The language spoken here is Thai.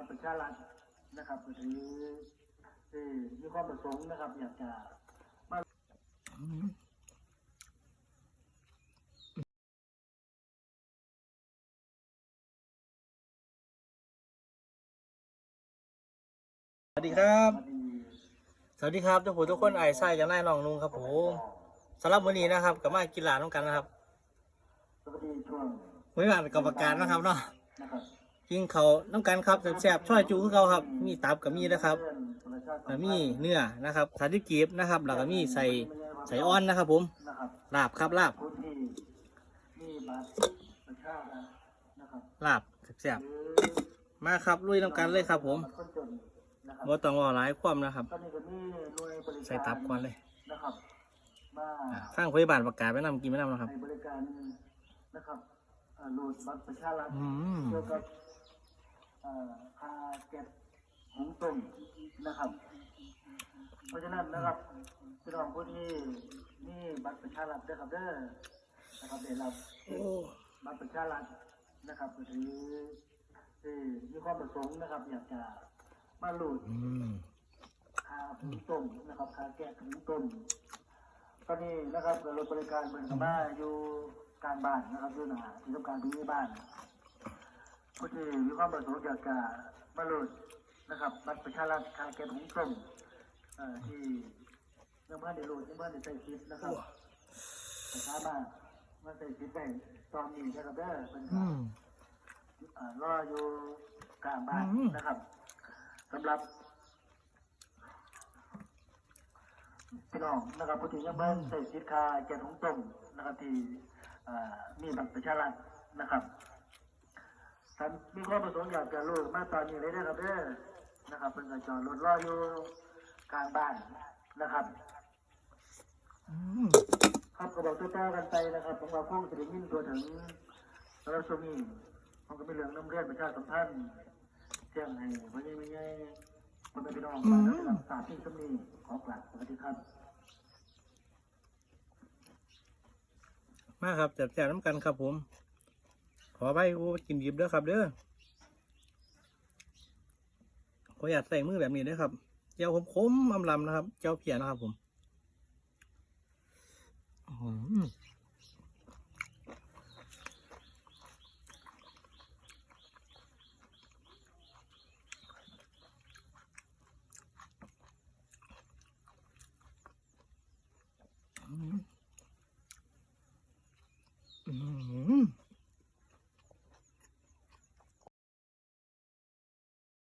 บัตรประชารัฐนะครับหรือที่มีความประสงค์นะครับ อยากจะมาสวัสดีครับ สวัสดีครับทุกผู้ทุกคนไอ้ไส้จากนายน้องนุงครับผมสำหรับมื้อนี้นะครับกับมากินหลานน้องกันนะครับสวัสดีช่วงมื้อนี้กับประการนะครับเนาะนะครับ กินเขาวน้ำกันครับแซ่บๆช่อยจูคือเขาครับ มีตับกับมีนะครับเพื่อนประชาสัแล้วพันธ์มีเนื้อนะครับสาธิกีบนะครับแล้วก็มีใส่ใส่อ้อนนะครับ ผมนะครับลาบครับลาบผู้ที่มีบัตรประชารัฐนะครับลาบแซ่บหรือๆมาครับลุยน้ำกันเลยครับ ผมคนจนนะครับบ่ต้องรอหลายความนะครับตอนนี้ก็มีหน่วยบริการใส่ตับก่อนเลยนะครับมาข้างพยาบาลประกาศไว้นำกินไว้นำนะครับให้บริการนะครับอ่าโหลดบัตรประชารัฐอืมเกี่ยวกับเอ่อ ค่าเก็บหุงต้มนะครับ เพราะฉะนั้นนะครับพี่น้องผู้ที่มีบัตรประชารัฐนะครับเด้อนะครับได้รับโอ้บัตรประชารัฐนะครับหรือที่มีความประสงค์นะครับ อยากจะมาโหลดอืมค่าหุงต้มนะครับค่าแกะหุงต้มตอนนี้นะครับเราบริการเบิร์นมาอยู่กลางบ้านนะครับอยู่หน้าที่ทำการที่บ้าน ผู้ที่มีความประสงค์อยากจะมาโหลดนะครับบัตรประชารัฐค่าแกะหุงต้มเอ่อที่ยังไม่ได้โหลดยังไม่ได้ใส่ชิปนะครับแต่สามารถมาใส่ชิปได้ตอนนี้นะครับเด้อเป็นอืมอ่ารออยู่กลางบ้านอืมนะครับสำหรับพี่น้องนะครับผู้ที่ยังไม่ใส่สินค้าแกงของต้มนะครับที่อ่ามีบัตรประชารัฐนะครับ ท่านมีความประสงค์อยากจะรู้มาตอนนี้เลยนะครับเด้อนะครับเป็นกรจอดรถรออยู่กลางบ้านนะครับครับก็บอกต่อๆกันไปนะครับผมว่าคงจะได้ยินตัวถึงสารสมีมันก็มีเรื่องน้ำเลือดประชาสัมพันธ์แจ้งให้วันนี้ไม่ใช่คนเป็นพี่น้องมาแล้วรับทราบที่สมีขอกราบสวัสดีครับมาครับแซ่บๆน้ำกันครับผม ขอไปโอ้กินยิบเด้อครับ เด้อขออยากใส่มือแบบนี้ด้วยครับเจ้าคมๆอำลำนะครับ เจ้าเพียนะครับผม